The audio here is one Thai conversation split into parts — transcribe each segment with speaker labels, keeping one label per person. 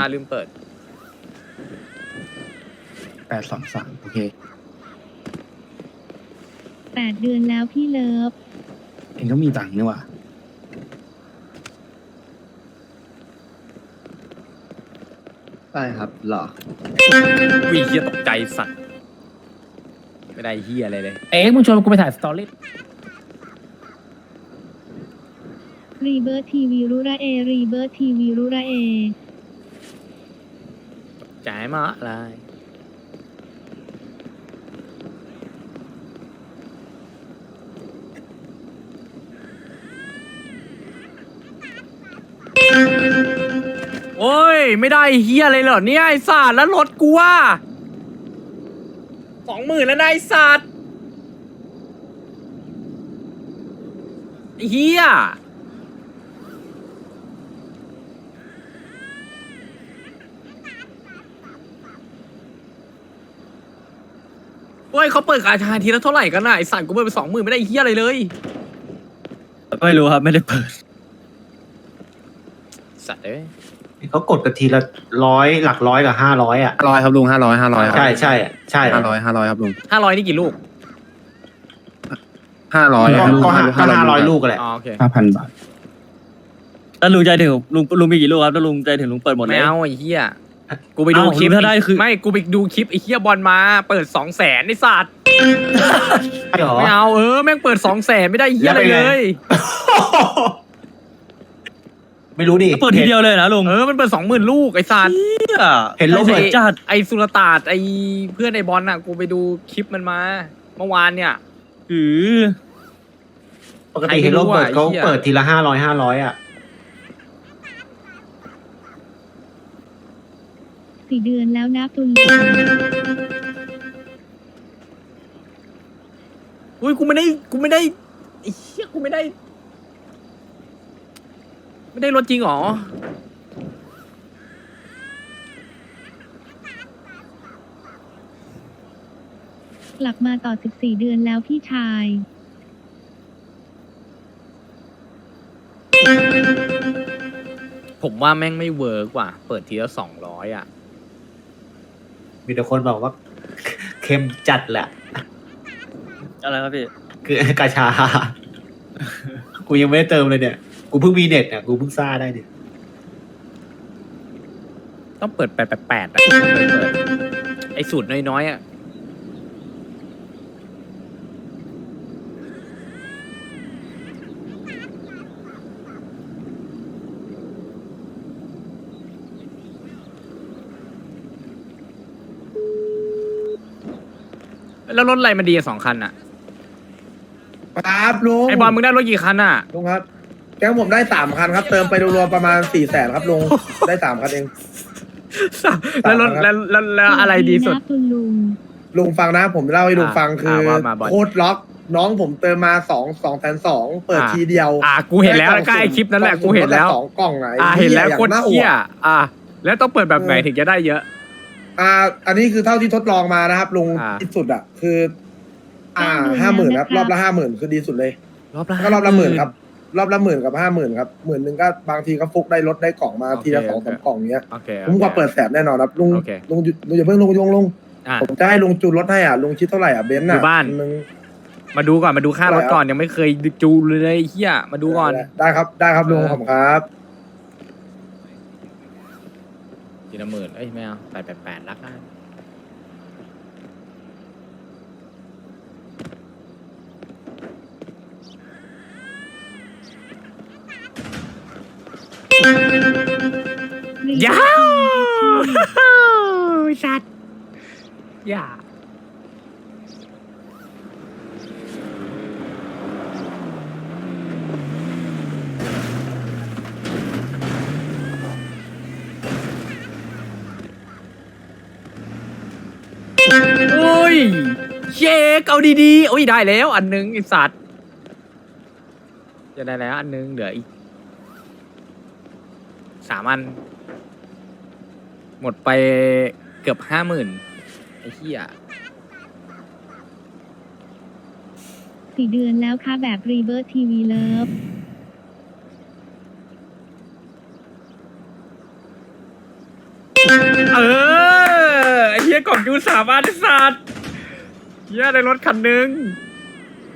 Speaker 1: าลืมเปิด
Speaker 2: แปดสองสามโอเค
Speaker 3: แปดเดือนแล้วพี่เลิฟ
Speaker 2: เองก็มีตังค์นี่หว่า
Speaker 4: ได้ครับหรอ
Speaker 1: วิ่งเฮียตกใจสัตว์ไม่ได้เฮียอะไรเลย
Speaker 5: เอ๊ะมึงชวนกูไปถ่ายสตอรี่
Speaker 3: รีเบิร์ทีวีรุระเอรีเบิร์ทีวีรุระเอ
Speaker 1: จ่ายมาอะไรโอ้ยไม่ได้เฮียอะไรเหรอเนี่ยไอ้สัตว์แล้วรถกูว่าสองหมื่นแล้วนะไอ้สัตว์เฮีย โอ้ยเขาเปิดกาชาทีละเท่าไหร่กันน่ะไอ้สัตว์กูเปิดไปสองหมื่นไม่ได้เฮียอะไรเลย
Speaker 6: ไม่รู้ครับไม่ได้เปิด
Speaker 1: สัตว์เอ้ย
Speaker 7: เขากดกันทีละร้อยหลักร้อยกับห้าร้อยอะ
Speaker 2: ห้าร้อยครับลุงห้าร้อยห้าร้อยครับ
Speaker 7: ใช่ใช่อะใช่
Speaker 2: ห้าร้อยห้าร้อยครับลุง
Speaker 1: ห้าร้อยนี่กี่ลูก
Speaker 2: ห้าร้อย
Speaker 7: ก็ก็ห้าก็ห้าร้อยลูกแหละ
Speaker 1: อ๋อโอเค
Speaker 2: ห้าพันบาท
Speaker 6: ถ้าลุงใจถึงลุงลุงมีกี่ลูกครับถ้าลุงใจถึงลุงเปิดหมดเล
Speaker 1: ไม่
Speaker 6: ย
Speaker 1: เอาไอ้เหี้ย กูไปดู
Speaker 6: เอ้า
Speaker 1: คลิป
Speaker 6: ถ้าได้คือ
Speaker 1: ไม่กูไปดูคลิปไอ้เหี้ยบอลมา เปิดสองแสนไอ้สัตว์
Speaker 7: ใช่หรอ
Speaker 1: ไม่เอาเออแม่งเปิดสองแสนไม่ได้เหี้ยอะไร
Speaker 7: แล้วเป็น
Speaker 1: เล
Speaker 7: ไง
Speaker 1: ย
Speaker 7: ไม่รู้ดิ
Speaker 6: เปิดทีเดียวเลยนะลุง
Speaker 1: เออมันเปิดสองหมื่นลูกไอ้สัตว์
Speaker 7: เห็นโรเบิร์ต
Speaker 6: จัด
Speaker 1: ไอ้สุลตาดไอ้เพื่อนไอ้บอลน่ะ กูไปดูคลิปมันมา เมื่อวานเนี่ย
Speaker 6: อือ
Speaker 7: ปกติเห็นโรเบิร์ต
Speaker 1: ใครไม่รู้อะ
Speaker 7: เขา
Speaker 1: ไอ้เหี้ย
Speaker 7: เปิดทีละห้าร้อยห้าร้อยอะ
Speaker 3: สี่เดือนแล้วนะตุล
Speaker 1: อุ้ยกูไม่ได้กูไม่ได้ไอ้เหี้ยกูไม่ได้ ไม่ได้รถจริงเหรอ
Speaker 3: กลับมาต่อ 14 เดือนแล้วพี่ชาย
Speaker 1: ผมว่าแม่งไม่เวิร์กว่ะ เปิดทีละสองร้อยอะ
Speaker 7: มีแต่คนบอกว่าเค็มจัดแหละ
Speaker 6: อะไรครับพี่
Speaker 7: คือกาชา กูยังไม่ได้เติมเลยเนี่ย กูเพิ่งมีเน็ตเนี่ยกูเพิ่งซ่าได้เนี่ย
Speaker 1: ต้องเปิดแปดแปดแปดอะเปิดไอ้สูตรน้อยๆอะ แล้วรถอะไรมันดีอะสองคันอะ
Speaker 8: ครับลุง
Speaker 1: ไอ้บอลมึงได้รถกี่คันอะ
Speaker 8: ลุงครับแก๊งผมได้สามคันครับ เติมไปรวมๆประมาณสี่แสนครับลุงได้สามคันเอง
Speaker 1: แล้วรถแล้วแล้วแล้วอะไรดีสุด
Speaker 3: นะคุณลุง
Speaker 8: ลุงฟังนะผมเล่าให้ลุง
Speaker 1: อ่า
Speaker 8: ฟังคือ
Speaker 1: อ่าว่ามาบอล
Speaker 8: โคตรล็อก น้องผมเติมมาสองสองแสนสองเปิด
Speaker 1: อ่า
Speaker 8: ทีเดียว
Speaker 1: อะกูเห็นแล้ว
Speaker 8: ได้ก
Speaker 1: ก็
Speaker 8: อง
Speaker 1: ไอคลิปนั้นแหละ
Speaker 8: ก
Speaker 1: กู
Speaker 8: อง
Speaker 1: เห็นแล้ว
Speaker 8: สองกล่องไหน
Speaker 1: อ่าเห็นแล้ว
Speaker 8: หี้ย
Speaker 1: โคตร
Speaker 8: อย่างาอ
Speaker 1: เที่
Speaker 8: วยด
Speaker 1: อะแล้วต้องเปิดแบบไหน
Speaker 8: เออ
Speaker 1: ถึงจะได้เยอะ
Speaker 8: อ่า อันนี้คือเท่าที่ทดลองมานะครับลุง
Speaker 1: อ่า
Speaker 8: ที่สุดอะ คือ อ่า
Speaker 3: เก้าเดือน
Speaker 8: ห้าหมื่น
Speaker 3: แล้ว
Speaker 8: ครับ
Speaker 3: นะครับ
Speaker 8: รอบละห้าหมื่นคือดีสุดเลย
Speaker 1: รอบละ
Speaker 8: ก็รอบละหมื่นครับ รอบละหมื่นกับห้าหมื่นครับหมื่นหนึ่งก็บางทีก็ฟุกได้รถได้กล่องมาทีละสองสามกล่องเนี้ย
Speaker 1: โอเค
Speaker 8: ผมกว่าเปิดแสนแน่นอนครับลุง
Speaker 1: โอเค
Speaker 8: ลุงหยุดลุงอย่าเพิ่งลุงลุงลุง
Speaker 1: อะ
Speaker 8: ผมจะให้ลุงจูนรถให้อะลุงคิดเท่าไหร่อะเบนซ์
Speaker 1: อยู่
Speaker 8: อะ
Speaker 1: บ้าน
Speaker 8: มึง
Speaker 1: มาดูก่อนมาดูค่ารถก่อนยังไม่เคยจูนเลยไอ้เฮียมาดูก่อน
Speaker 8: ได้ครับได้ครับลุง
Speaker 1: เออ
Speaker 8: ผมครับ
Speaker 1: ที ละหมื่นเอ้ยไม่เอาแปดแปดแปดละกัน
Speaker 3: รี
Speaker 1: ยา
Speaker 3: ว
Speaker 1: สัตว์ยาอ้ย เชคเอาดีๆโอ้ยได้แล้ว อันนึงไอสัตว์จะได้แล้ว อันนึงเหลืออีกสามอัน หมดไปเกือบห้าหมื่นไอ้เหี้ย
Speaker 3: สี่เดือนแล้วค่ะแบบรีเบิร์ทีวีเลิฟ
Speaker 1: รเออไอ้เหี้ยกล่องยูสามอันไอ้สัตว์ เหี้ยในรถคันหนึ่ง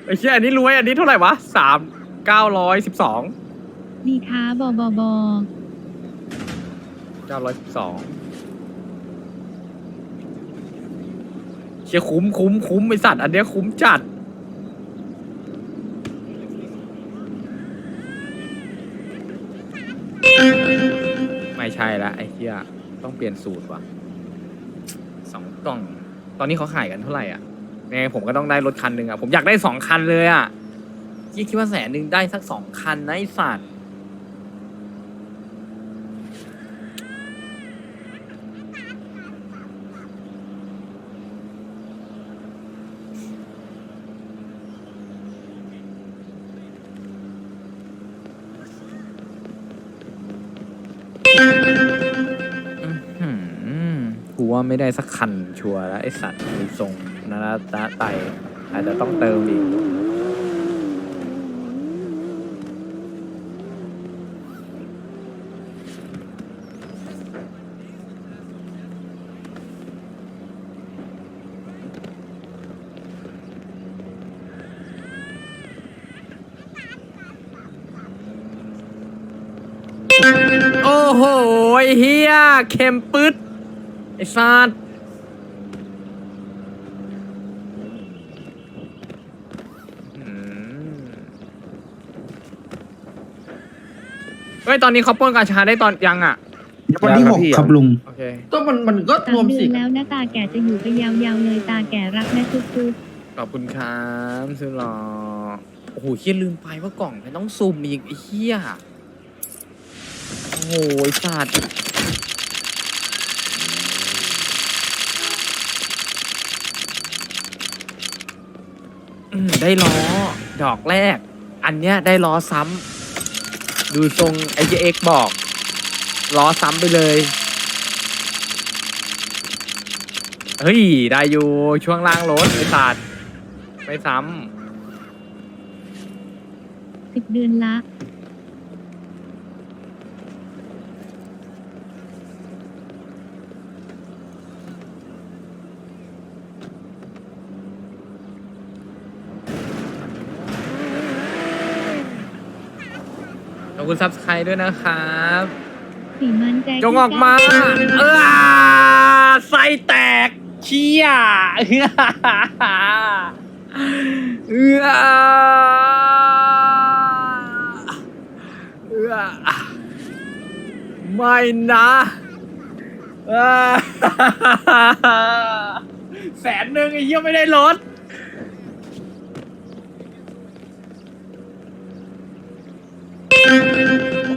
Speaker 1: ไอ้เหี้ยอันนี้รวยอันนี้เท่าไหร่วะสามเก้าร้อยสิบสอง
Speaker 3: ดีค้าบอบอบอ
Speaker 1: เก้าร้อยสิบสองเชี่ยคุ้มคุ้มคุ้มไอสัตว์อันเนี้ยคุ้มจัด ไม่ใช่ละไอ้เหี้ยต้องเปลี่ยนสูตรว่ะสองกล่อง ตอนนี้เขาขายกันเท่าไหร่อะ ยังไงผมก็ต้องได้รถคันหนึ่งอะผมอยากได้สองคันเลยอะยี่คิดว่าแสนหนึ่งได้สักสองคันนะไอ้สัตว์ ว่าไม่ได้สักคันชัวร์แล้วไอสัตว์มีทรงนาราตาไตอาจจะต้องเติมอีกโอ้โหเฮียเข็มปึ๊ด ไอ้สัตว์อืมเฮ้ย ตอนนี้เขาปล้นกาชาได้ตอนยังอะ
Speaker 2: วันที่หกครับลุง
Speaker 1: โอเค
Speaker 7: ก็มันมันก็
Speaker 3: สาร
Speaker 7: วม
Speaker 3: มเดื
Speaker 7: สิ
Speaker 3: อนแล้วหน้าตาแก่จะอยู่ไปยาวๆเลยตาแก่รักนะจุ๊บ
Speaker 1: ขอบคุณครับสุดหล่อโอ้โหเฮียลืมไปว่ากล่องมันต้องซูมอีกไอ้เฮียโอ้โหไอ้สัตว์ อืมได้ล้อดอกแรก อันเนี้ยได้ล้อซ้ำดูทรงไอเจเอ็กบอกล้อซ้ำไปเลยเฮ้ยได้อยู่ช่วงล่างรถไอสัตว์ไม่ซ้ำ
Speaker 3: สิบเดือนละ
Speaker 1: อบคุณซับสไครด้วยนะครับ
Speaker 3: สีมันแจ
Speaker 1: จงออกมาเออไส้แตกเชี่ยเอื้อเอื้อเอื้อไม่นะเออแสนหนึ่งไอ้เหี้ยไม่ได้รถ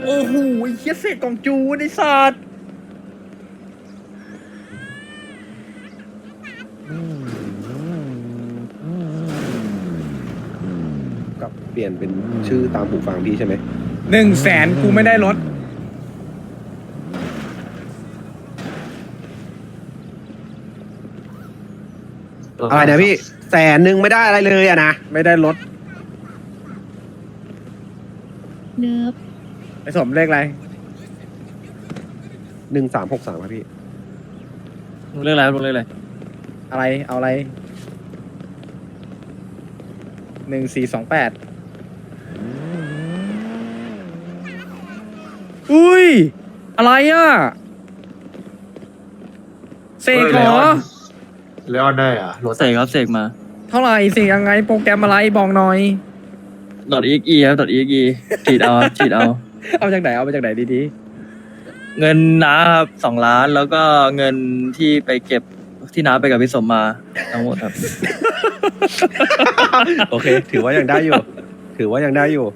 Speaker 1: โอ้โหไอ้เหี้ยเศษกล่องจูนไอ้สัตว์
Speaker 5: กับเปลี่ยนเป็นชื่อตามหูฟังพี่ใช่ไหม
Speaker 1: หนึ่งแสนกูไม่ได้รถ
Speaker 5: อะไรนะพี่แสนหนึ่งไม่ได้อะไรเลยอะนะ
Speaker 1: ไม่ได้รถ
Speaker 3: เลิฟ
Speaker 1: ไอ้สมเลขอะไร
Speaker 5: หนึ่งสามหกสามครับพี่
Speaker 6: ลุงเรื่องอะไรครับลุงเรื่องอะไร
Speaker 1: อะไรเอาอะไรหนึ่งสี่สองแปดอุ้ย อะไรอะเสกเหรอ
Speaker 7: เลออนได้เหรอะรถ
Speaker 6: เสกครับเสกมา
Speaker 1: เท่าไหร่เสกยังไงโปรแกรมอะไรบอกหน่อย
Speaker 6: ดอท exe ครับดอท exe ฉีดเอาครับฉีดเอา
Speaker 1: เอาจากไหนเอามาจากไหนดี
Speaker 6: เงินน้าครับสองล้านแล้วก็เงินที่ไปเก็บที่น้าไปกับพี่สมมาทั้งหมดครับ
Speaker 5: โอเค ถือว่ายังได้อยู่ ถือว่ายังได้อยู่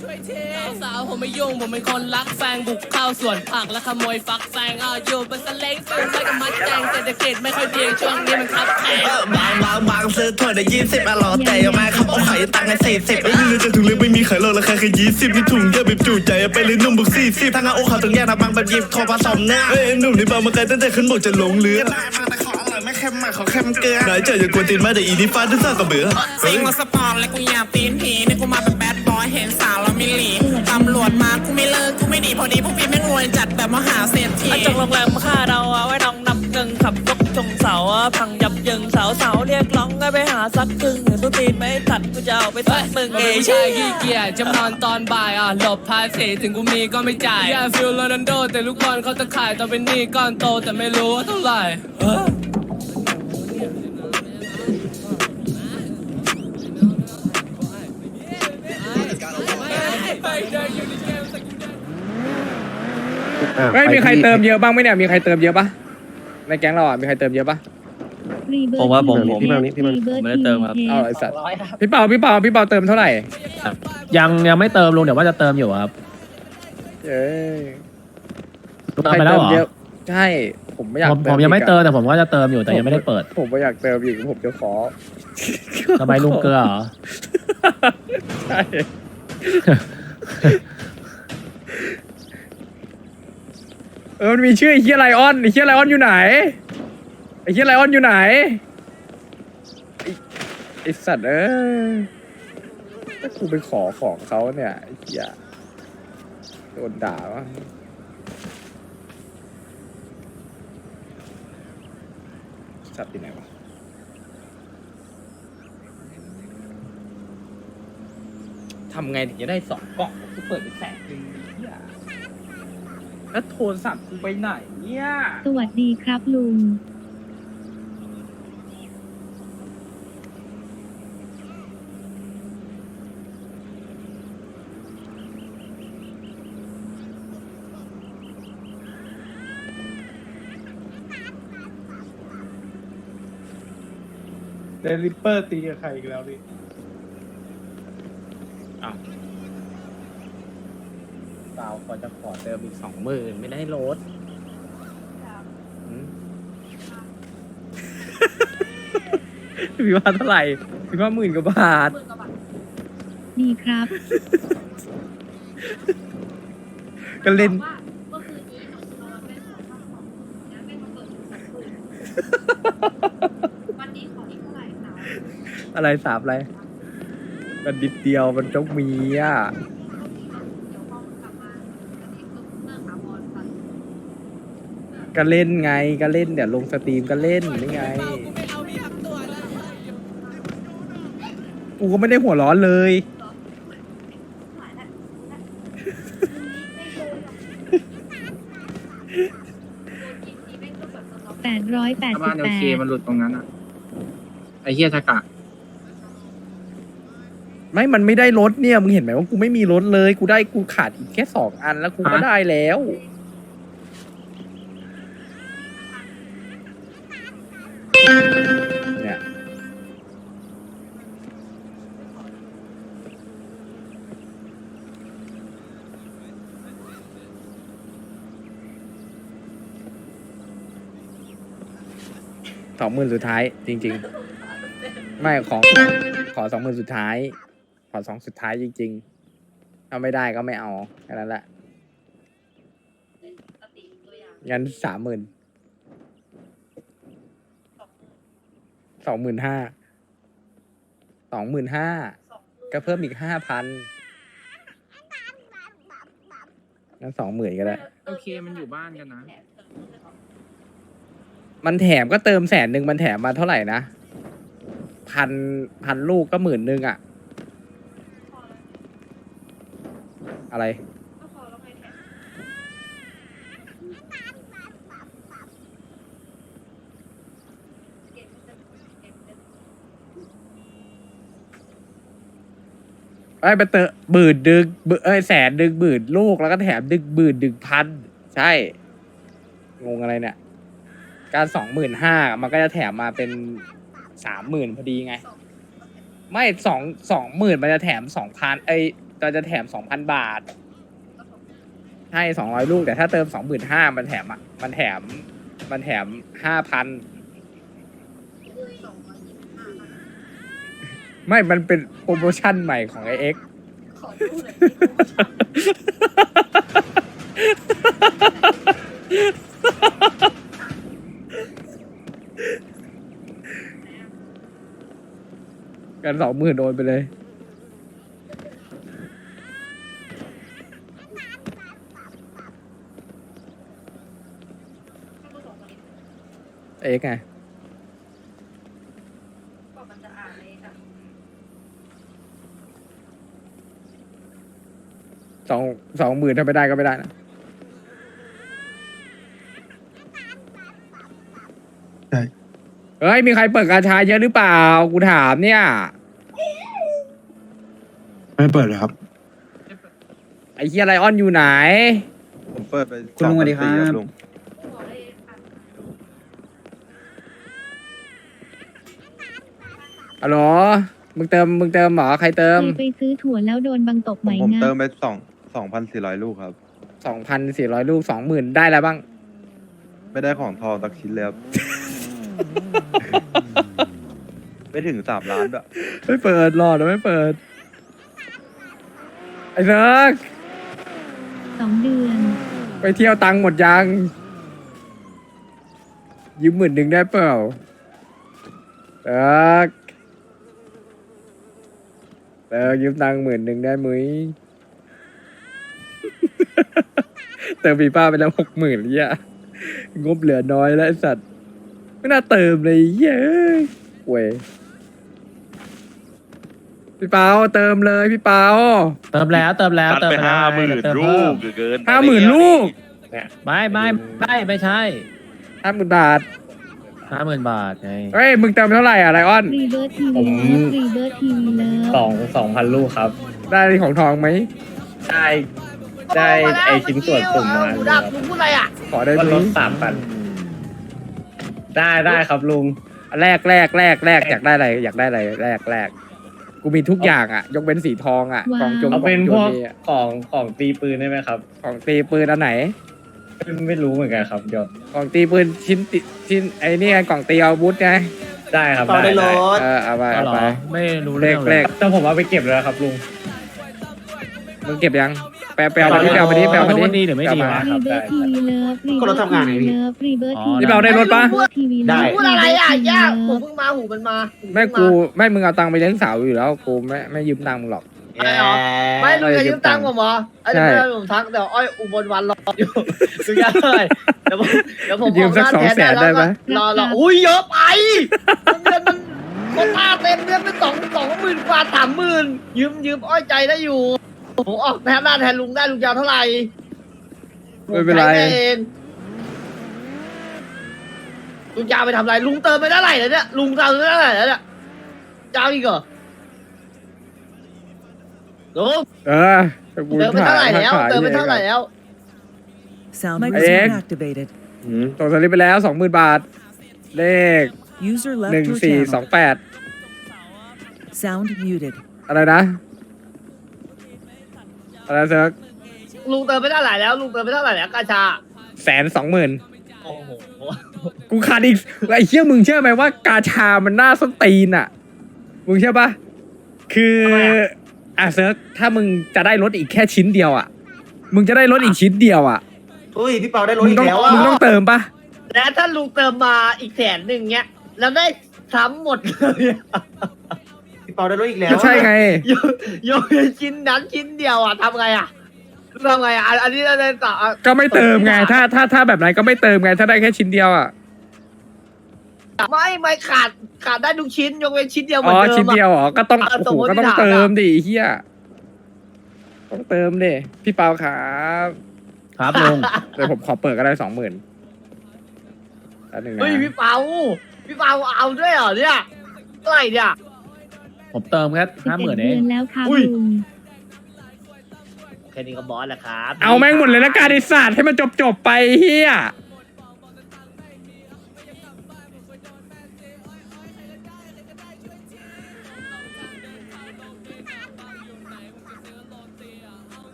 Speaker 9: ช่วยทีสาวๆผม ไม่ยุ่งผมเป็นคนรักแฟงบุกเข้าสวนผักและขโมยฟักแฟงเอาอยู่บนสเล้งฟิลไฟกับมัดแจงเศรษฐกิจไม่ค่อยดีช่วงนี้มันคับแพง
Speaker 10: บางบางบางซื้อถ้วยได้ยี่สิบอร่อยแต่ยังไม่ครับเอาไข่ตังค์ให้สี่สิบไม่รู้จะถุงเล็กไม่มีไข่โลราคาแค่ยี่สิบนี่ถุงเยอะแบบจุใจไปเลยนุ่มบุกสี่สิบทั้งเอาโอขาต้องแยกนะบางแบบหยิบทอผสมเนื้อเอ้ยหนุ่มนี่บางมาไกลตั้งแต่ขึ้นบกจะหลงเลือ ได้มาแต่ขออร่อยไม่แค่มมาขอแคมเกลือนายเจออย่ากวนตีนมาแต่อีนี่ฟาดที่ซ่ากระเบือ
Speaker 9: ซิงมาสปอร์ตและกูอยากตีนผีนี่กูมาเป็นแบดบอยเห็นสาวแล้วไม่หลีตำรวจมากูไม่เลิกกูไม่หนีพอดีพวกพี่ไม่งรวยจัดแบบมหาเศรษฐีจงโรงแรมค่าเราเอาไว้น้องนับเงินขับรถชงเสาพังยับยิงสาวสาวเรียกร้องก็ไปหาสักครึ่งหรือสุตีนไม่ตัดกูจะเอาไปสักมึงเองใช่ขี้เกียจจะนอนตอนบ่ายอะหลบภาษีถึงกูมีก็ไม่จ่ายอยากฟิลโรนัลโดแต่ลูกบอลเขาจะขายตอนเป็นหนี้ก้อนโตแต่ไม่รู้ว่าเท่าไหร่ เออ
Speaker 5: อะ
Speaker 1: เฮ้ย
Speaker 5: ไป
Speaker 1: มีใคร
Speaker 5: ที่
Speaker 1: เติมเยอะบ้างไหมเนี่ย มีใครเติมเยอะปะในแก๊งเราอะ มีใครเติมเยอะปะ
Speaker 3: รีเบิร์
Speaker 6: ผมว่าผมผม
Speaker 5: พี่มานี่พี่มานี่
Speaker 6: ผมไม่ได้เติมครับ
Speaker 1: เอาไอสัตว์ พี่เปาพี่เปาพี่เปาเติมเท่าไหร่
Speaker 11: ยังยังไม่เติมลุงเดี๋ยวว่าจะเติมอยู่ครับ
Speaker 1: เอ้ย
Speaker 11: ลุงเอาไปแล้วเหรอ
Speaker 1: ใคเติมเยอะใช่ ผมไม่อยาก
Speaker 11: ผมผมยังไม่
Speaker 1: อีกอะ
Speaker 11: เติมแต่ผมว่าจะเติมอยู่แต่ยังไม่ได้เปิด
Speaker 1: ผมไม่อยากเติมอีกผมจะขอ
Speaker 11: ทำไมลุงเกลือเหรอ
Speaker 1: ใช่เออมันมีชื่อไอ้เฮียไลออนไอ้เฮียไลออนอยู่ไหนไอ้เฮียไลออนอยู่ไหนไอ้ไอสัตว์เออถ้ากูไปขอของเขาเนี่ยไอ้เฮียโดนด่าวะ สับที่ไหนวะทำไงถึงจะได้สองกล่องกูเปิดไปแสนหนึ่งเฮียแล้วโทรศัพท์กูไปไหนเนี่ย
Speaker 3: สวัสดีครับลุง
Speaker 8: เดลิเปอร์ตีกับใครอีกแล้วนี่
Speaker 1: เปล่าขอจะขอเติมอีกสองหมื่นไม่ได้ลดอืม พี่ว่าเท่าไหร่พี่ว่าหมื่นกว่าบาท
Speaker 3: ดีครับ
Speaker 1: ก็เล่นอะไรสามอะไรมันดิดเดียวมันต้องมีอะก็เล่นไงก็เล่นเดี๋ยวลงสตรีมก็เล่นนี่ไงกูก็ไม่ได้หัวร้อนเลย
Speaker 3: แปดร้อยแปดสิบแปด
Speaker 4: มันหลุดตรงนั้นอะไอ้เฮียทากะ
Speaker 1: ไม่มันไม่ได้รถเนี่ยมึงเห็นไหมว่ากูไม่มีรถเลย กูได้กูขาดอีกแค่สองอันแล้วกูก็
Speaker 4: ฮะ
Speaker 1: ได้แล้ว เนี่ยสองหมื่นสุดท้าย จริง ๆ ไม่ของขอสองหมื่นสุดท้าย อสองสุดท้ายจริงๆถ้าไม่ได้ก็ไม่เอาแค่นั้นแหละงั้นสามหมื่นสองหมื่นห้าสองหมื่นห้าก็เพิ่มอีกห้าพันงั้นสองหมื่นก็ได้
Speaker 4: โอเคมันอยู่บ้านกันนะ
Speaker 1: มันแถมก็เติมแสนหนึ่งมันแถมมาเท่าไหร่นะพันพันลูกก็หมื่นหนึ่งอะ อะไร ไอ้ไปเตอะบืดดึกบืดเอ้ยแสนดึกบืดลูกแล้วก็แถมดึกบืดดึกพันใช่ งงอะไรเนี่ย การสองหมื่นห้ามันก็จะแถมมาเป็นสามหมื่นพอดีไง ไม่สองสองหมื่นมันจะแถมสองพันเอ้ย เรจะแถมสองพันบาท ให้สองร้อยลูก แต่ถ้าเติมสองหมื่นห้ามันแถมอะมันแถม มันแถมห้าพันไม่ มันเป็นโปรโมชั่นใหม่ของไอเอ็กกันสองหมื่นโดนไปเลย เอ๊กไงสองสองหมื่นถ้าไม่ได้ก็ไม่ได้นะ
Speaker 2: ใช่
Speaker 1: เฮ้ย มีใครเปิดกาชาเยอะหรือเปล่า กูถามเนี่ย
Speaker 2: ไม่เปิดเลยครับ
Speaker 1: ไอ้เฮียไลออนอยู่ไหน
Speaker 5: ผมเปิดไป
Speaker 2: คุณลุงสวัสดีครับ
Speaker 5: ลุง
Speaker 1: อ๋อมึงเติม มึงเติมเหรอ ใครเติม
Speaker 3: เคยไปซื้อถั่วแล้วโดนบังตกไหม
Speaker 5: ผม
Speaker 3: งะ
Speaker 5: เติมไปสองสองพันสี่ร้อยลูกครับ
Speaker 1: สองพันสี่ร้อยลูกสองหมื่นได้แล้วบ้าง
Speaker 5: ไม่ได้ของทองสักชิ้นเลยครับ ไม่ถึงสามล้านด้วย
Speaker 1: ไม่เปิดหลอดไม่เปิด ไอ้เซิร์ก
Speaker 3: สองเดือน
Speaker 1: ไปเที่ยวตังค์หมดยัง ยืมหมื่นหนึ่งได้เปล่าเซิร์ก เซิร์กยืมตังค์หมื่นหนึ่งได้ไหมยเติมปีป้าไปแล้วหกหมื่นเหี้ยงบเหลือน้อยแล้วไอ้สัตว์ ไม่น่าเติมเลยเหี้ยเอ้ยเว้ยพี่เปาเติมเลยพี่เปา
Speaker 11: เติมแล้วเติมแล้วเติมไปห้าหมื่นลูก
Speaker 1: ห้าหมื่นลูก
Speaker 11: ไม่ไม่ไม่ไม่ใช่
Speaker 1: ห้าหมื่นบาท
Speaker 11: ห้าหมื่นบาทไง
Speaker 1: เฮ้ย มึงเติมเท่าไหร่อะไลออน
Speaker 3: รีเบิร์ทีวีเลิฟรีเบิร์ทีวีเลิฟ
Speaker 6: สองสองพันลูกครับ
Speaker 1: ได้ของทองไหม
Speaker 6: ได้ได้ไอชิ้นส่วนสุ่มมา
Speaker 9: ดับลุงพูดอะไรอะ
Speaker 1: ขอได้
Speaker 6: ก็
Speaker 1: ไหม
Speaker 6: ลดสามพันได้ได้ครับลุง
Speaker 1: แรกแรกแรกแรกอยากได้อะไรอยากได้อะไรแรกแรกกูมีทุกอย่างอะยกเว้นสีทองอะกล่องจง
Speaker 6: เอาเป็น
Speaker 1: ก
Speaker 6: พ
Speaker 1: ล่
Speaker 6: ว
Speaker 1: อง
Speaker 6: ก
Speaker 1: โจรนี่อะ
Speaker 6: ของของตีปืนได้ไหมครับ
Speaker 1: ของตีปืนอันไหน
Speaker 6: ไม่ไม่รู้เหมือนกันครับเดี๋ยว
Speaker 1: กล่องตีปืนชิ้นติชิ้นไอ้นี่ไงกล่องตีอาวุธไง
Speaker 6: ได้ครับ
Speaker 7: ต่อได้ร
Speaker 6: ได้
Speaker 7: ถ
Speaker 1: เออเอาไป
Speaker 11: เอา
Speaker 1: เอา
Speaker 11: เหร
Speaker 1: ไป
Speaker 11: อไม่รู้เรื่อง
Speaker 1: เล
Speaker 11: เล
Speaker 1: ข
Speaker 11: ย
Speaker 6: แต่ผมเอาไปเก็บแล้วครับลุง
Speaker 1: มึงเก็บยังแปลแปลมาดิแปลมาดิแปลมาดิ
Speaker 11: มันดีหรือไม่ดีวะ
Speaker 3: รีเบิร์ทีวีเลิฟรี
Speaker 7: ก็
Speaker 3: เบิ
Speaker 7: เรา
Speaker 3: ร์
Speaker 7: ทำงานไงพี่
Speaker 3: ทีวีเลิฟรีเบิร์ทีวี
Speaker 1: นี่เราได้รถปะ
Speaker 3: ทีวี
Speaker 7: ได้
Speaker 9: พูดอะไรอะย่าผมเพิ่งมาหูมันมาหู
Speaker 1: แม่กูแม่มึงเอาตังค์ไปเลี้ยงสาวอยู่แล้วกูไม่ไม่ยืมตังค์มึงหรอก
Speaker 9: อะไรหรอไม่ลุงจะยืมตังค์ผมเหรอไอ้
Speaker 1: ใช่
Speaker 9: เดี๋ยวผมทักเดี๋ยวอ้อยอุบลวันรออยู่ลุงจะเท่าไหร่เดี๋ยวผมเดี๋ยวผม
Speaker 1: ยืมสักสองแสนได้ไหม
Speaker 9: รอรออุ้ยเยอะไปเดือนมันโคตาเต็มเดือนเป็นสองสองหมื่นกว่าสามหมื่นยืมยืมอ้อยใจได้อยู่ผมออกแทนหน้าแทนลุงได้ลุงจะเอาเท่าไหร่
Speaker 1: ไม่เป็นไร
Speaker 9: ผมใช้ด้เองลุงจะเอาไปทำอะไรลุงเติมไปเท่าไหร่แล้วเนี่ยลุงเติมไปเท่าไหร่แล้วเนี่ยจะเอาอีกเหรอ ลุง
Speaker 1: เออกู
Speaker 9: เติมไปเท่าไหร่แล้ว
Speaker 1: ถ่ย
Speaker 9: เติมไปเท่าไหร่แล้ว
Speaker 12: Sound
Speaker 1: Alex.
Speaker 12: microphone activated.
Speaker 1: ส่งสลิปไปแล้วสองหมื่นบาท เลข
Speaker 12: User
Speaker 1: หนึ่
Speaker 12: left
Speaker 1: ง
Speaker 12: your
Speaker 1: สี่สอง
Speaker 12: channel.
Speaker 1: แปด
Speaker 12: Sound muted.
Speaker 1: อะไรนะ อะไรเซิร์ก
Speaker 9: ลุงเติมไปเท่าไหร่แล้ว ลุงเติมไปเท่าไหร่แล้วกาชา
Speaker 1: แสนสองหมื่น
Speaker 9: โอ้โห
Speaker 1: กูขาดอีกไอ้เชื่อมึงเชื่อไหมว่ากาชามันน่าส้นตีนอะ มึงเชื่อปะคืออะ เซิร์กถ้ามึงจะได้รถอีกแค่ชิ้นเดียวอะ มึงจะได้รถอีกชิ้นเดียวอะ
Speaker 7: อุ้ยพี่เปาได้รถ
Speaker 1: มึง
Speaker 7: อีก
Speaker 1: ต้อง
Speaker 7: แล้วอะ
Speaker 1: มึงต้องเติมปะ
Speaker 9: แล้วถ้าลุงเติมมาอีกแสนหนึ่งเนี้ย แล้วได้ซ้ำหมดเลยอะ
Speaker 7: พี่เปาได้รถอีกแล้ว
Speaker 1: ก็ใช่ไง
Speaker 9: โยโยนชิ้นนั้นชิ้นเดียวอะทำไงอะทำไงอะอันอันนี้เราได้ต่ออะ
Speaker 1: ก็ไม่เติมไง ถ้าถ้าถ้าแบบไหนก็ไม่เติมไง ถ้าได้แค่ชิ้นเดียวอะ
Speaker 9: ไม่ไม่ขาดขาดได้ทุกชิ้นยกเว้นชิ้นเดียวเหมื
Speaker 1: อ๋
Speaker 9: อ
Speaker 1: อน
Speaker 9: เดิ
Speaker 1: ชิ้น
Speaker 9: ม
Speaker 1: เดียว
Speaker 9: อะ
Speaker 1: เหรอก็ต้อง
Speaker 9: เออ
Speaker 1: โอ้โห
Speaker 9: สมมุติ
Speaker 1: ก็ต้อง
Speaker 9: ที่ถาม
Speaker 1: เติม
Speaker 9: อะ
Speaker 1: ดิไอ้เฮียต้องเติมดิพี่เปาครับ
Speaker 11: ครับลุง
Speaker 1: เดี๋ยวผมขอเปิดก็ได้สองหมื่นอันหนึ่งนะ
Speaker 9: เฮ้ยพี่เปาพี่เปาเอาด้วยเหรอเนี่ยเท่าไหร่เนี่ย
Speaker 11: ผมเติมแค่
Speaker 3: สิบ
Speaker 11: ห้าห
Speaker 3: เอ็
Speaker 11: มื่
Speaker 3: ด
Speaker 11: นเอ
Speaker 3: เดื
Speaker 11: ง
Speaker 3: อนแล้วครับ
Speaker 9: อุ้ย
Speaker 3: ลุง
Speaker 9: แค่นี้ก็บอสแล้วครับ
Speaker 1: เอาแม่งหมดเลยละกันไอ้สัตว์ให้มันจบจบๆไปเฮีย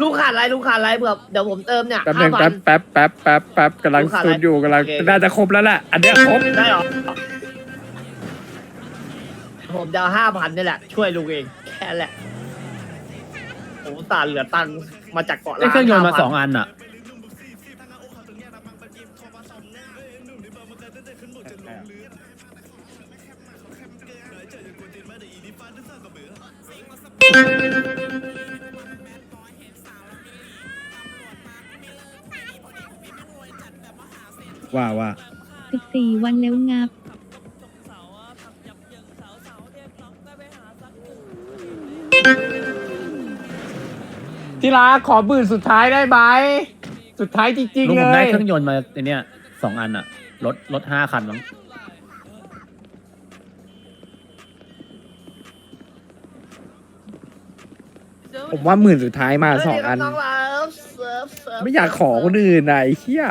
Speaker 9: ลูกขาดไรลูกขาดไรเผื่อเดี๋ยวผมเติมเนี่ย
Speaker 1: แป๊บหนึงแป๊บแป๊บแป๊บแป๊บแป๊บกำลังซูนอยู่กำลังน่าจะครบแล้วแหละอันเนี้ยครบ
Speaker 9: ได้เหรอ ผมเดาห้าพันนี่แหละ ช่วยลูกเอง แค่แหละผมตาห์เหลือตังมาจากเกาะ
Speaker 11: ล้านเครื่องยนต์มาสองอันอะ
Speaker 1: เว่า
Speaker 2: ว่า
Speaker 3: 14วันแล้วงับ
Speaker 1: ที่รักขอบื่นสุดท้ายได้ไหมสุดท้ายจริง
Speaker 11: ลุง
Speaker 1: ๆ
Speaker 11: ผม
Speaker 1: เล
Speaker 11: ได้
Speaker 1: ย
Speaker 11: เครื่องยนต์มาในเนี้ยสองอันอะรถรถห้าคันมั้ง
Speaker 1: ผมว่าหมื่นสุดท้ายมาสองอัน ไม่อยากขอคนอื่นนะไอ้เหี้ย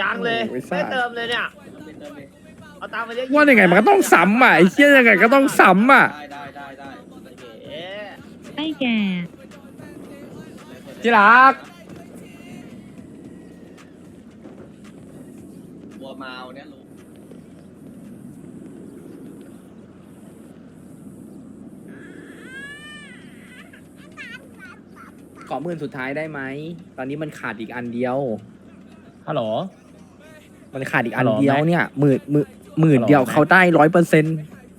Speaker 5: ยังเลย
Speaker 1: โอ้ยซ่า
Speaker 5: ไม่เติมเลยเนี่ยเอาตังค์ไปเยอะ
Speaker 1: ว่ายังไงมันก็ต้องซ้ำอะไอ้เหี้ยยังไงก็ต้องซ้ำอะ
Speaker 5: ได้ได้ได้ได้เอ๊ะ
Speaker 3: ไอ้แก่
Speaker 1: ที่รัก
Speaker 5: บัวมาวันเนี้ยลุง
Speaker 1: ขอหมื่นสุดท้ายได้ไหม ตอนนี้มันขาดอีกอันเดียว
Speaker 11: ฮัลโหล
Speaker 1: มันขาดอีกอัน
Speaker 11: ฮัลโหล
Speaker 1: เดียว
Speaker 11: แม็ก
Speaker 1: เนี่ยหมื่นหมื่นหมื่นเดียว
Speaker 11: ฮัลโหลแม็ก
Speaker 1: เขาได้ร้อยเปอร์เซ็นต์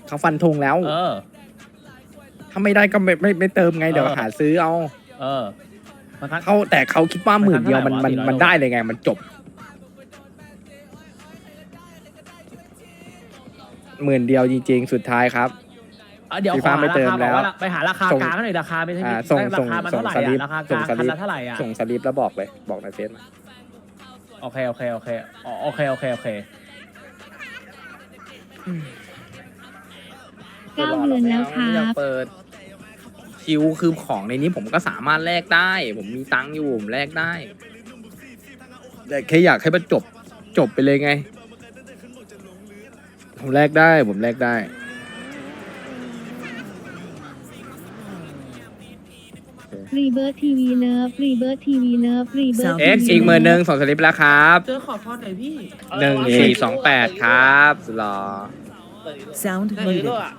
Speaker 1: เขาฟันธงแล้ว
Speaker 11: เออ
Speaker 1: ถ้าไม่ได้ก็ไม่ไม่ไม่เติมไงเดี๋ยว
Speaker 11: เออ
Speaker 1: หาซื้อเอา
Speaker 11: เออมันทัก
Speaker 1: เขาแต่เขาคิดว่าหมื่นเดียวมัน
Speaker 11: มัน
Speaker 1: มัน
Speaker 11: เท่าไหร่วะ
Speaker 1: มันได้เลยไง มันจบหมื่นเดียวจริงๆ สุดท้ายครับ
Speaker 11: อะเดี๋ยว
Speaker 1: พี่
Speaker 11: ขอ
Speaker 1: ฟ้า
Speaker 11: หา
Speaker 1: ไม่
Speaker 11: รา
Speaker 1: เติม
Speaker 11: คาบ
Speaker 1: แล้
Speaker 11: อก
Speaker 1: ว
Speaker 11: ว่าไปหาราคา
Speaker 1: ส่ง
Speaker 11: กลางหน่อยราคาไม่ใช่
Speaker 1: อ่า
Speaker 11: มี
Speaker 1: ส่ง
Speaker 11: ได้
Speaker 1: ส่ง
Speaker 11: ราคามัน
Speaker 1: ส่ง
Speaker 11: เท่าไหร่
Speaker 1: สลิป
Speaker 11: อะราคาก
Speaker 1: ส่
Speaker 11: ลางง
Speaker 1: ส
Speaker 11: คัน
Speaker 1: ลิป
Speaker 11: ละเท่าไหร่อะ
Speaker 1: ส่งสลิปแล้วบอกเลยบอกในเฟซมา
Speaker 11: โอเคโอเคโอเคอ๋อโอเคโอเคโอเค
Speaker 3: 9เดือนแล้วค
Speaker 1: ไม่อยา
Speaker 3: รั
Speaker 1: ก
Speaker 3: บ
Speaker 1: เปิดคิวคือของในนี้ผมก็สามารถแลกได้ ผมมีตังค์อยู่ผมแลกได้แต่แค่อยากให้มันจบจบไปเลยไง ผมแลกได้ผมแลกได้
Speaker 3: รีเบิร์ t ทีวีเลิฟรีเบิร์ t ทีวีเลิฟรีเบิร์
Speaker 12: Sound
Speaker 1: เอ็กอีกหมื่นหนึ่งส่งสลิปแล้วครับ
Speaker 5: เจอขอพรหน่อยพี่
Speaker 1: หนึ่งสี่สองแปดครับสุดหรอ
Speaker 12: Sound
Speaker 5: ไหนลู
Speaker 12: muted.
Speaker 5: กอะ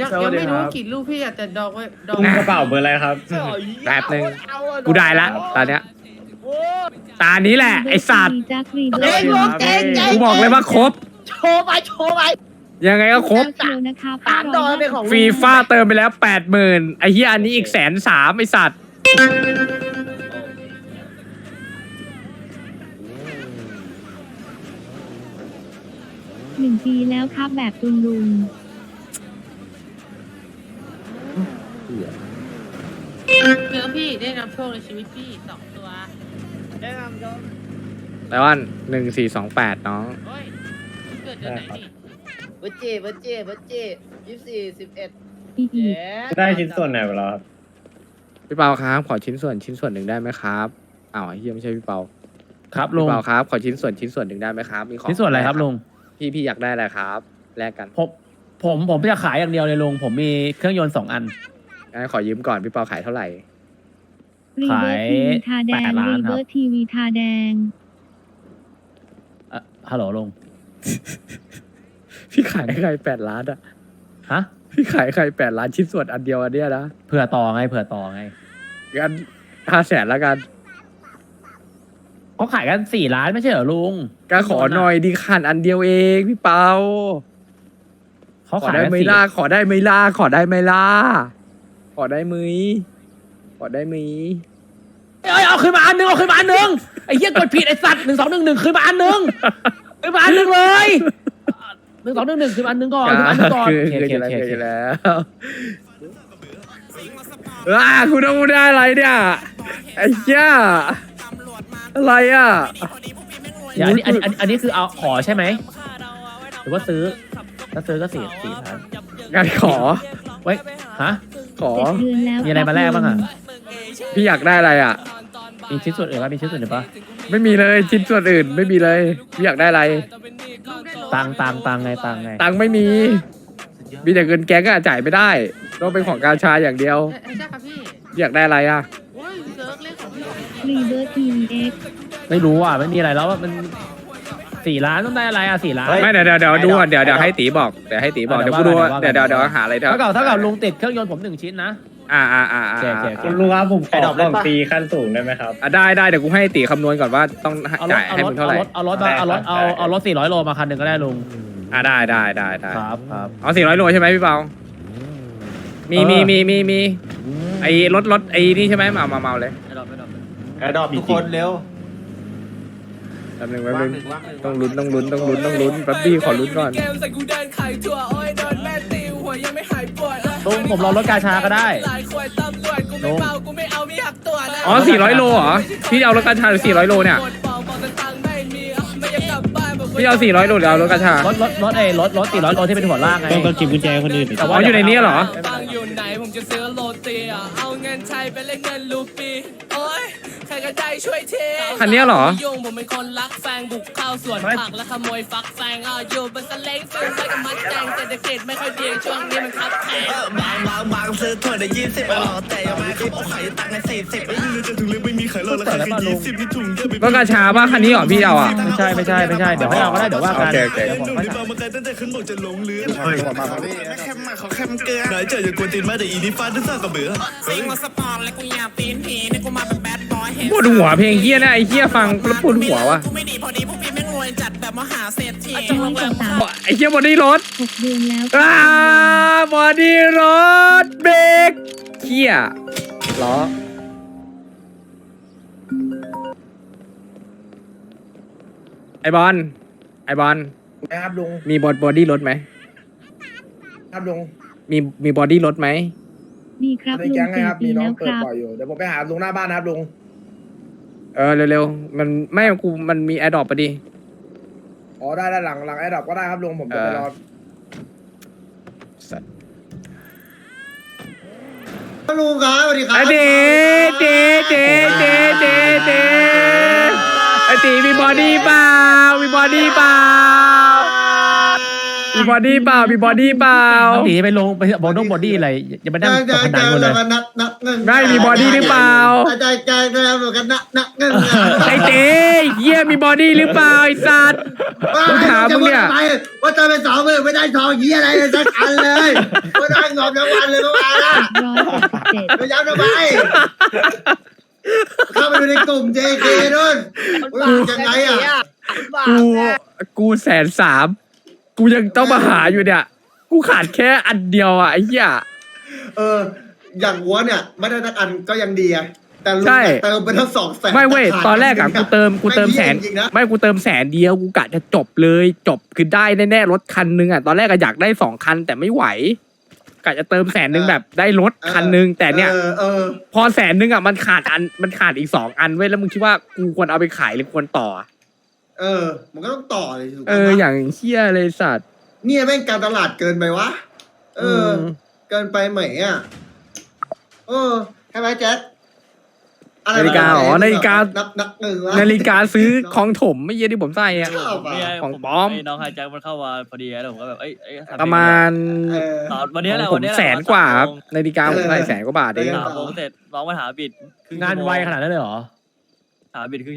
Speaker 5: ยังยังไม่รู้ว่ากี่ลูกพี่อะแต่ดอกไว้ดอก
Speaker 1: ลุง
Speaker 7: กระเป๋าเบอร์อะไรครับ
Speaker 1: แป๊บหนึ่ง
Speaker 5: เอาอะ
Speaker 1: กูได้ละตอนเนี้ยตานี้แหละ ไอสัตว์
Speaker 3: จักรีเบิ
Speaker 5: เจ๊
Speaker 3: ร์
Speaker 5: งลูกเจ๊งเจ๊ง
Speaker 1: กูบอกเลยว่าครบ
Speaker 5: โชว์ไปโชว์ไป
Speaker 1: ยังไงก็ครบ
Speaker 3: เคียวนะครับ
Speaker 5: สามดอกเป็นของ
Speaker 1: ฟีฟ่าเติมไปแล้วแปดหมื่นไอ้เฮียอันนี้อีกแสนสามไอสัตว์
Speaker 3: หนึ่งปีแล้วครับแบบตุนลุง
Speaker 5: เจอพี่ได้นำโชคในชีวิตพี่สองตัว ได้นำโชค
Speaker 1: แล้วว่าหนึ่งสี่สองแปดน้อง
Speaker 5: เฮ้ยเกิดเดือนไหนนี่
Speaker 13: บัจเจบัจเจบัจเจยี่สิบสี่สิบเอ็ด
Speaker 3: อีอี
Speaker 13: เย้
Speaker 7: ได้ชิ้นส่วนไหนไปแล้วครับ
Speaker 1: พี่เปาครับขอชิ้นส่วนชิ้นส่วนหนึ่งได้ไหมครับอ้าวไอ้เฮียไม่ใช่พี่เปา
Speaker 11: ครับลุ
Speaker 1: พี่
Speaker 11: ง
Speaker 1: เปาครับขอชิ้นส่วนชิ้นส่วนหนึ่งได้ไหมครับมีของ
Speaker 11: ที่ส่วนอะไรครับลุง
Speaker 1: พี่พี่อยากได้อะไรครับแลกกัน
Speaker 11: ผมผมผมจะขายอย่างเดียวเลยลุงผมมีเครื่องยนต์สองอัน
Speaker 1: งั้นขอยืมก่อนพี่เปาขายเท่าไหร่
Speaker 3: รีเบิร์ t ทีวีทาแดง
Speaker 11: แปดล้าน
Speaker 3: รี
Speaker 11: ครับ
Speaker 3: เบิร์ t ทีวีทาแดง
Speaker 11: อะฮัลโหลลุง
Speaker 1: พี่ขายให้ใครแปดล้านอะ
Speaker 11: ฮะ
Speaker 1: พี่ขายให้ใครแปดล้านชิ้นส่วนอันเดียวอันเนี้ยนะ
Speaker 11: เผื่อต่อไง เผื่อต่อไง
Speaker 1: งั้นห้าแสนแล้วกัน
Speaker 11: เขาขายกันสี่ล้านไม่ใช่เหรอลุง
Speaker 1: ก็ขอหน่อยดีขันอันเดียวเองพี่เปา
Speaker 11: เขา
Speaker 1: ขอ
Speaker 11: ขาย
Speaker 1: ได้
Speaker 11: กัน
Speaker 1: ไหม
Speaker 11: สี่
Speaker 1: ล่าขอได้ไหมล่าขอได้ไหมล่าขอได้มือขอได้มือ
Speaker 11: เอ้ยเอาขึ้นมาอันหนึงเอาขึ้นมาอันหนึงไอ้เหี้ยกดผิดไอ้สัตว์หนึ่งสองหนึ่งหนึ่งขึ้นมาอันหนึงขึ้นมาอันหนึงเลยห นึ่งสองหนึ่งหนึ่งขึ้นมาอันหนึงก่อนขึ้นมาอันหนึงก่อน
Speaker 1: คือ
Speaker 11: โอเค
Speaker 1: คือ
Speaker 11: โอเค
Speaker 1: จะ
Speaker 11: โอเค
Speaker 1: แล้วคือแล้วว้าคุณต้องได้อะไรเนี่ยไอ้เหี้ยอะไรอะ
Speaker 11: เดี๋ยวอันนี้อันนี้อันนี้อันนี้คือเอาขอใช่ไหมหรือว่าซื้อ ถ้าซื้อก็สี่สี่ล้าน
Speaker 1: งานขอ
Speaker 11: ไว้ยฮะ
Speaker 1: ขอ
Speaker 3: เจ็ดเดือนแล้ว
Speaker 11: มีอะไรมาแลกบ้างอะ
Speaker 1: พี่อยากได้อะไรอะ
Speaker 11: มีชิ้นส่วนอื่นปะมีชิ้นส่วนอื่นปะ
Speaker 1: ไม่มีเลยชิ้นส่วนอื่นไม่มีเลยพี่อยากได้อะไร
Speaker 11: ตังค์ตังค์ตังค์ไงตังค์ไง
Speaker 1: ตังค์ไม่มี มีแต่เงินแก๊งอะจ่ายไม่ได้ ต้องเป็นของการชาอย่างเดียว
Speaker 5: เอ้ยใช่ครับพี่
Speaker 1: อยากได้อะไรอะ
Speaker 5: โอ้ยเซิร์ฟเล่นของพี่
Speaker 3: รีเบิร์ t ทีวีเอ็ก
Speaker 11: ไม่รู้อะไม่มีอะไรแล้วอะมันสี่ล้านต้องได้อะไรอะสี่ล้าน
Speaker 1: ไม่เดี๋ยวเดี๋ยวเดี๋ยวดูก่อนเดี๋ยวเดี๋ยวให้ตีบอกเดี๋ยวให้ตีบอก
Speaker 11: เดี๋
Speaker 1: เดี๋ย
Speaker 11: ยวว
Speaker 1: กูดู
Speaker 11: ว่ากัน
Speaker 1: เดี๋ยว
Speaker 11: เดี๋
Speaker 1: เดี๋ย
Speaker 11: ยววว่ากัน
Speaker 1: เดี๋ยวหาอะไรเถอะ
Speaker 11: เท่ากับเท่ากับลุงติดเครื่องยนต์ผมหนึ่งชิ้นนะ
Speaker 1: อ่าอ่าอ่าอ่า
Speaker 11: โอเคโอเคโอเค
Speaker 7: ลุงครับผมขอกล่องตีขั้นสูงได้ไหมครับ
Speaker 1: อะได้ได้เดี๋ยวกูให้ตีคำนวณก่อนว่าต้อง
Speaker 11: เอารถ
Speaker 1: จ่าย
Speaker 11: เอา
Speaker 1: ให้
Speaker 11: ร
Speaker 1: มึ
Speaker 11: ถ
Speaker 1: งเท่าไหร่
Speaker 11: เอารถเอารถเอารถเอาเอารถสี่ร้อยโลมาคันหนึ่งก็ได้ลุง
Speaker 1: อ่าได้ได้ได้ได้
Speaker 11: ครับครับ
Speaker 1: เอาสี่ร้อยโลใช่ไหมพี่เปามี
Speaker 11: เออ
Speaker 1: มีมีมีมีไอ้รถรถไอ้นี่ใช่ไหมมามาเมาเลย
Speaker 7: แอดดอปทุกคนเร็ว
Speaker 1: แป๊บนึงแป๊บนึงต้องลุ้นต้องลุ้นต้องลุ้นต้องลุ้นแป๊บบี้ขอลุ้นก่อน
Speaker 9: เกมใส่กูเดินขายถั่วโอ้ยโดนแม่ตีหัวยังไม่หายปวด
Speaker 11: ลุงผมรอรถกาชาก็ได้
Speaker 9: หลายควายตำรวจกูไม่เมากูไม่เอาไม่หักตัวนะ
Speaker 1: อ๋อ 400 โลเหรอ พี่เอารถกระชาหรือ 400 โลเนี่ย
Speaker 9: ปวดปอกบอกแต่ตังค์ไม่มีไม่อยากกลับบ้านบอก
Speaker 1: พี่เอา 400 โลหรือเอารถกระชาร
Speaker 11: ถรถรถเอยรถรถสี่ร้อยโลที่เป็นหัวลากไง
Speaker 6: ก็เก็บกุญแจคนอื่น
Speaker 11: แต่
Speaker 1: อ๋
Speaker 11: ว่า
Speaker 1: ออยู่ในนี้เหรอ
Speaker 9: ตังค์อยู่ไหนผมจะซื้อโรตีอะเอาเงินไทยไปเล่นเงินลูปีโอ้ยใครก็ได้ช่วยที
Speaker 1: คันเนี้ยเหรอ
Speaker 9: ไม่ยุ่งผมเป็นคนรักแฟงบุกเข้าสวนผักและขโมยฟักแฟงอะอยู่บนสเลงฟิลไฟกับมัดแดง เศรษฐกิจไม่ค่อยดีช่วงนี้มันคับแพง
Speaker 10: บางบางบางซื้อถั่วได้ยี่สิบอร่อยแต่ยังไม่เขาเอาไข่ตังค์ในสี่สิบไม่รู้จะถึงหรือไม่มีไข่รอดราคาแค่ยี่สิบที่ถุงเยอะไป
Speaker 1: รถกระชาป่ะคันนี้เหรอพี่เอาอะ
Speaker 11: ไม่ใช่ไม่ใช่ไม่ใช่เดี๋ยวไม่เอาก็ได้เดี๋ยวว่ากัน
Speaker 1: โอเคโอเค
Speaker 11: ดี๋ยวผม
Speaker 10: หนุ่ม
Speaker 11: ค่อย
Speaker 10: ที่
Speaker 11: ถาม
Speaker 10: บางมาไกลตั้งแต่ขึ้นบอกจะลงเรือแค่มาขอแค่มเกลือไหนเจออย่ากวนตีนมาแต่อีนี่ฟาดทั้งซ่ากับเบื่อ
Speaker 9: ซิงมาสปอร์ตและกูอยากตีนผีนี่กูมาเป็นแบดบอยเห็น
Speaker 1: ปวดหัวเพลงเฮียนะไอ้เฮียฟังแล้วปวดหัวว่ะ
Speaker 9: กูไม่ดีพอดีพวกพี่แม่ มหาเศรษฐี
Speaker 3: น้อยกว่าสาม
Speaker 1: ไอ้เฮียบอดี้รถ
Speaker 3: หกเดือนแล้ว
Speaker 1: อ่าบอดี้รถเบรกเฮียล้อไอบอลไอบอล
Speaker 8: นะครับลุง
Speaker 1: มีบอดบอดี้รถไหม
Speaker 8: ครับลุง
Speaker 1: มีมีบอดี้รถไหม
Speaker 3: ดีครับ
Speaker 8: ใน
Speaker 3: ลุง
Speaker 8: แก๊งไง
Speaker 3: สี่
Speaker 8: ครับ
Speaker 3: ปี
Speaker 8: มีน้อ
Speaker 3: แล้
Speaker 8: ง
Speaker 3: ว
Speaker 8: เปิ
Speaker 3: ค
Speaker 8: ด
Speaker 3: รับ
Speaker 8: บ่อยอยู่เดี๋ยวผมไปหาลุงหน้าบ้านนะครับลุง
Speaker 1: เออเร็วๆมันไม่กูมันมีแอดดอปปะดิ
Speaker 8: อ๋อได้ได้หลังหลังไอ้ดับก็ได้ครับลุงผมจะไป
Speaker 1: เออ
Speaker 8: รอ
Speaker 1: สัตว์
Speaker 7: ลุงครับสวัสดีครั
Speaker 1: ไอเดเดเดเดเดเดไอตีมีบอดี้เปล่ามีบอดี้เปล่ามี บอดี้เปล่ามีบอดี้เปล่า
Speaker 11: ตีไปลงไปบอดงบอดี้อะไรอย่ามานั่งตกผนังหมดเลย
Speaker 7: นักนักเงิน
Speaker 1: ไม่มีบอดี้หรือเปล่า
Speaker 7: ใจใจแล้วเหมือนกันนักนักเงิน
Speaker 1: ไอเตเยี่ยมีบอดี้หรือเปล่าไอสัตว์กูถามมึงเนี่ย
Speaker 7: ว่าจะเป็นสองมือไม่ได้ทองยี่อะไรเลยสักอันเลยไม่ได้งอบรางวัลเลยเมื่อวานอะ
Speaker 3: ร้อยแปดสิบเจ็ด
Speaker 7: ไม่ย้ำทำไมเข้าไปดูในกลุ่ม JK นู่นว่ายังไงอะ
Speaker 1: กูกูแสนสาม กูยังต้องมาหาอยู่เนี่ย กูขาดแค่อันเดียวอะไอ้เหี้ย
Speaker 7: เออ อย่างวัวเนี่ย ไม่ได้สักอันก็ยังดีอะแต่ลุง
Speaker 1: ใช่
Speaker 7: เติมไปทั้งสองแสน
Speaker 1: ไม่เว้ยตอนแรกอะกูเติมกูเติมแสน
Speaker 7: จริงๆนะ
Speaker 1: ไม่กูเติมแสนเดียวกูกะจะจบเลยจบคือได้แน่ๆรถคันนึงอะตอนแรกอะอยากได้สองคันแต่ไม่ไหวกะจะเติมแสนนึงแบบได้รถคันนึงแต่เนี่ย
Speaker 7: เออเออ
Speaker 1: พอแสนนึงอะมันขาดอันมันขาดอีกสองอันเว้ยแล้วมึงคิดว่ากูควรเอาไปขายหรือควรต่อ
Speaker 7: เออ มันก็ต้องต่อเลยถูก
Speaker 1: เอ
Speaker 7: ต้อง
Speaker 1: อ
Speaker 7: ปะ
Speaker 1: อย่างเฮี้ยเลยสัตว์
Speaker 7: เนี่ยแม่งการตลาดเกินไปวะ เอออ
Speaker 1: ม
Speaker 7: เกินไปไหมอะ เออใช่ไหมแจ๊คะไร
Speaker 1: นาฬิกาอ๋อนาฬิกา
Speaker 7: นับนับหนึ่งวะ
Speaker 1: นาฬิกาซื้อของถมไม่เยี่ยที่ผมใส่อะ
Speaker 7: ชอบอะ
Speaker 1: ของปลอม
Speaker 6: ไน้องไฮแจ็คมันเข้ามาพอดีแล้วผมก็แบบเอ้ยเอ้ยทำ
Speaker 1: ประมาณ
Speaker 7: เออ
Speaker 6: ตอนวันนี้แหละ
Speaker 1: ผ
Speaker 6: วัน
Speaker 1: ม
Speaker 6: นี้หละ
Speaker 1: แสนกว่าครับ
Speaker 6: สมโมง
Speaker 1: นาฬิกาผมใส่แสนกว่าบาทเอง
Speaker 7: เออ
Speaker 6: สามโมงเสร็จน้องมาหาบิดครึ่
Speaker 11: งาน
Speaker 6: ชั่โม
Speaker 11: ไวขนาดนั้นเลยเหรอ
Speaker 6: หาบิดครึ่ง